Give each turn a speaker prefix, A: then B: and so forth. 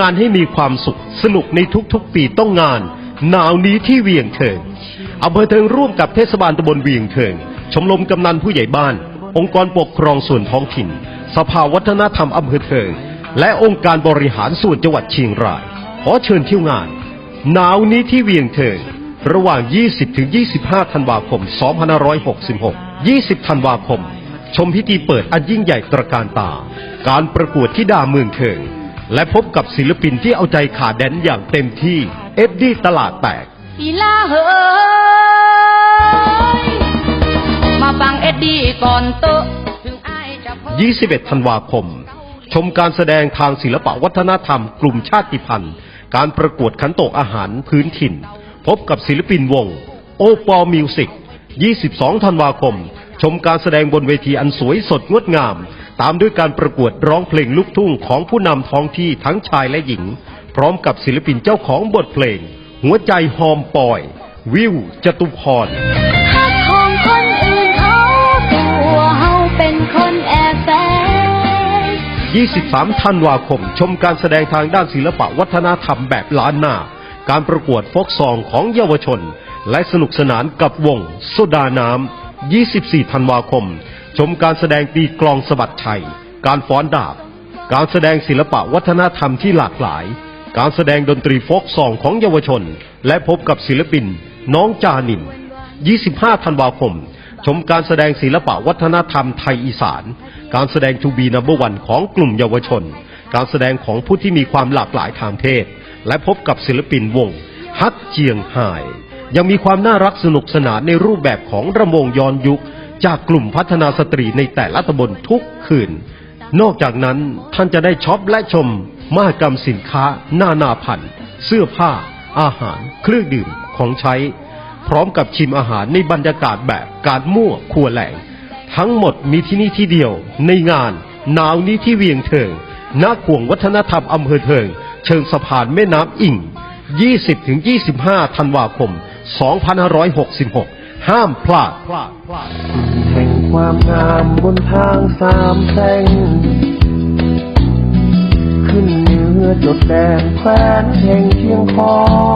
A: งานให้มีความสุข สนุกในทุกๆ ปีต้องงาน หนาวนี้ที่เวียงเทิงอำเภอเทิงร่วมกับเทศบาลตำบลเวียงเทิง ชมรมกำนันผู้ใหญ่บ้าน องค์กรปกครองส่วนท้องถิ่น สภาวัฒนธรรมอำเภอเทิง และองค์การบริหารส่วนจังหวัดเชียงราย ขอเชิญเที่ยวงาน หนาวนี้ที่เวียงเทิง ระหว่าง 20ถึง25 ธันวาคม 2566 20 ธันวาคม ชมพิธีเปิดอันยิ่งใหญ่ตระการตา การประกวดที่ดาเมืองเทิง และพบกับศิลปินที่เอาใจขาแดนอย่างเต็มที่ เอฟดีตลาดแตก
B: อีลาเฮ้ยมาฟังเอ็ดดี้ก่อนโตะถึงอายจะเพ้อ
A: 21 ธันวาคม ชมการแสดงทางศิลปะวัฒนธรรมกลุ่มชาติพันธุ์ การประกวดขันโตกอาหารพื้นถิ่น พบกับศิลปินวง โอปอมิวสิก22 ธันวาคม ชมการแสดงบนเวทีอันสวยสดงดงาม ตามด้วยการประกวดร้องเพลงลูกทุ่งของผู้นำท้องที่ทั้งชายและหญิง พร้อมกับศิลปินเจ้าของบทเพลง หัวใจหอมปอย วิวจตุพร
B: ฮักของคนอื่นเขาตัวเฮาเป็นคนแอบแฝง
A: 23ธันวาคม ชมการแสดงทางด้านศิลปะวัฒนธรรมแบบล้านนาการประกวดโฟกซองของเยาวชน และสนุกสนานกับวงโซดาน้ำ24ธันวาคม ชมการแสดงตีกลองสะบัดชัย การฟ้อนดาบ การแสดงศิลปะวัฒนธรรมที่หลากหลาย การแสดงดนตรีโฟกซองของเยาวชน และพบกับศิลปิน น้องจานิน 25 ธันวาคม ชมการแสดงศิลปะวัฒนธรรมไทยอีสาน การแสดงทูบีนัมเบอร์วันของกลุ่มเยาวชน การแสดงของผู้ที่มีความหลากหลายทางเพศ และพบกับศิลปินวง ฮักเจียงไฮยังมีความน่ารักสนุกสนานในรูปแบบของระมงย้อนยุค จากกลุ่มพัฒนาสตรีในแต่ละตำบลทุกคืน นอกจากนั้นท่านจะได้ช็อปและชม มหกรรมสินค้า นานาพันธุ์ เสื้อผ้า อาหาร เครื่องดื่มของใช้ พร้อมกับชิมอาหารในบรรยากาศแบบการมั่วครัวแหลง ทั้งหมดมีที่นี่ที่เดียว ในงานหนาวนี้ที่เวียงเทิงณขวงวัฒนธรรมอำเภอเทิง เชิงสะพานแม่น้ำอิ่ง 20-25 ธันวาคม 2566 ห้ามพลาด
C: แห่งความงามบนทางสามแพร่งขึ้นเหนือจดแดนแคว้นแห่งเชียงคอง